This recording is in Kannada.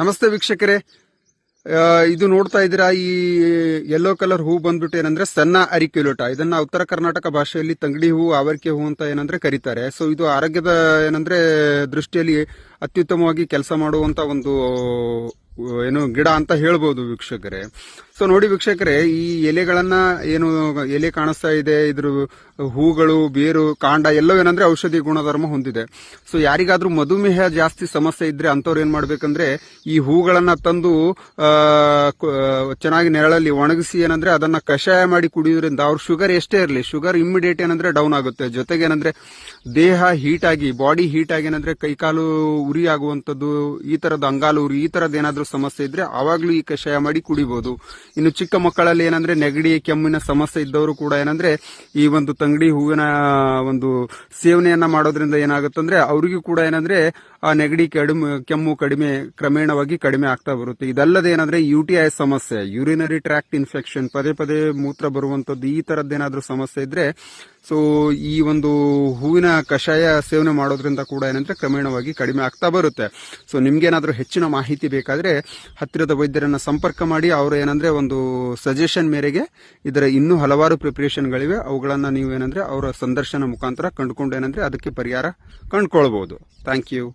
ನಮಸ್ತೆ ವೀಕ್ಷಕರೇ. ಇದು ನೋಡ್ತಾ ಇದ್ದೀರಾ, ಈ ಯೆಲ್ಲೋ ಕಲರ್ ಹೂ ಬಂದ್ಬಿಟ್ಟು ಏನಂದ್ರೆ ಸಣ್ಣ ಅರಿಕ್ಯುಲೋಟ ಇದನ್ನ ಉತ್ತರ ಕರ್ನಾಟಕ ಭಾಷೆಯಲ್ಲಿ ತಂಗಡಿ ಹೂ, ಆವರಿಕೆ ಹೂ ಅಂತ ಏನಂದ್ರೆ ಕರೀತಾರೆ. ಸೊ ಇದು ಆರೋಗ್ಯದ ಏನಂದ್ರೆ ದೃಷ್ಟಿಯಲ್ಲಿ ಅತ್ಯುತ್ತಮವಾಗಿ ಕೆಲಸ ಮಾಡುವಂತ ಒಂದು ಏನು ಗಿಡ ಅಂತ ಹೇಳ್ಬೋದು ವೀಕ್ಷಕರೇ. ಸೊ ನೋಡಿ ವೀಕ್ಷಕರೇ, ಈ ಎಲೆಗಳನ್ನ ಏನು ಎಲೆ ಕಾಣಿಸ್ತಾ ಇದೆ, ಇದ್ರ ಹೂಗಳು, ಬೇರು, ಕಾಂಡ ಎಲ್ಲವೂ ಏನಂದ್ರೆ ಔಷಧಿ ಗುಣಧರ್ಮ ಹೊಂದಿದೆ. ಸೊ ಯಾರಿಗಾದ್ರೂ ಮಧುಮೇಹ ಜಾಸ್ತಿ ಸಮಸ್ಯೆ ಇದ್ರೆ ಅಂತವ್ರು ಏನ್ ಮಾಡ್ಬೇಕಂದ್ರೆ, ಈ ಹೂಗಳನ್ನ ತಂದು ಚೆನ್ನಾಗಿ ನೆರಳಲ್ಲಿ ಒಣಗಿಸಿ ಏನಂದ್ರೆ ಅದನ್ನ ಕಷಾಯ ಮಾಡಿ ಕುಡಿಯೋದ್ರಿಂದ ಅವ್ರ ಶುಗರ್ ಎಷ್ಟೇ ಇರಲಿ, ಶುಗರ್ ಇಮ್ಮಿಡಿಯೇಟ್ ಏನಂದ್ರೆ ಡೌನ್ ಆಗುತ್ತೆ. ಜೊತೆಗೆ ಏನಂದ್ರೆ ದೇಹ ಹೀಟ್ ಆಗಿ, ಬಾಡಿ ಹೀಟ್ ಆಗಿ ಏನಂದ್ರೆ ಕೈಕಾಲು ಉರಿ ಆಗುವಂತದ್ದು ಈ ತರದ ಅಂಗಾಲು ಉರಿ, ಈ ತರದ ಏನಾದ್ರೂ ಸಮಸ್ಯೆ ಇದ್ರೆ ಅವಾಗ್ಲೂ ಈ ಕಷಾಯ ಮಾಡಿ ಕುಡಿಬಹುದು ಇನ್ನು ಚಿಕ್ಕ ಮಕ್ಕಳಲ್ಲಿ ಏನಂದ್ರೆ ನೆಗಡಿ, ಕೆಮ್ಮಿನ ಸಮಸ್ಯೆ ಇದ್ದವರು ಕೂಡ ಏನಂದ್ರೆ ಈ ಒಂದು ತಂಗಡಿ ಹೂವಿನ ಒಂದು ಸೇವನೆಯನ್ನ ಮಾಡೋದ್ರಿಂದ ಏನಾಗುತ್ತಂದ್ರೆ ಅವರಿಗೂ ಕೂಡ ಏನಂದ್ರೆ ಆ ನೆಗಡಿ ಕಡಿಮೆ, ಕೆಮ್ಮು ಕಡಿಮೆ ಕ್ರಮೇಣವಾಗಿ ಕಡಿಮೆ ಆಗ್ತಾ ಬರುತ್ತೆ. ಇದಲ್ಲದೆ ಏನಂದ್ರೆ ಯು ಟಿ ಐ ಸಮಸ್ಯೆ ಯೂರಿನರಿ ಟ್ರ್ಯಾಕ್ಟ್ ಇನ್ಫೆಕ್ಷನ್ ಪದೇ ಪದೇ ಮೂತ್ರ ಬರುವಂತದ್ದು ಈ ತರದ್ದೇನಾದ್ರೂ ಸಮಸ್ಯೆ ಇದ್ರೆ ಸೊ ಈ ಒಂದು ಹೂವಿನ ಕಷಾಯ ಸೇವನೆ ಮಾಡೋದ್ರಿಂದ ಕೂಡ ಏನಂದ್ರೆ ಕ್ರಮೇಣವಾಗಿ ಕಡಿಮೆ ಆಗ್ತಾ ಬರುತ್ತೆ. ಸೊ ನಿಮ್ಗೇನಾದ್ರೂ ಹೆಚ್ಚಿನ ಮಾಹಿತಿ ಬೇಕಾದ್ರೆ ಹತ್ತಿರದ ವೈದ್ಯರನ್ನ ಸಂಪರ್ಕ ಮಾಡಿ ಅವರು ಏನಂದ್ರೆ ಒಂದು ಸಜೆಷನ್ ಮೇರೆಗೆ ಇದರ ಇನ್ನೂ ಹಲವಾರು ಪ್ರಿಪರೇಷನ್ಗಳಿವೆ ಅವುಗಳನ್ನ ನೀವು ಏನಂದ್ರೆ ಅವರ ಸಂದರ್ಶನ ಮುಖಾಂತರ ಕಂಡುಕೊಂಡು ಏನಂದ್ರೆ ಅದಕ್ಕೆ ಪರಿಹಾರ ಕಂಡುಕೊಳ್ಬಹುದು ಥ್ಯಾಂಕ್ ಯು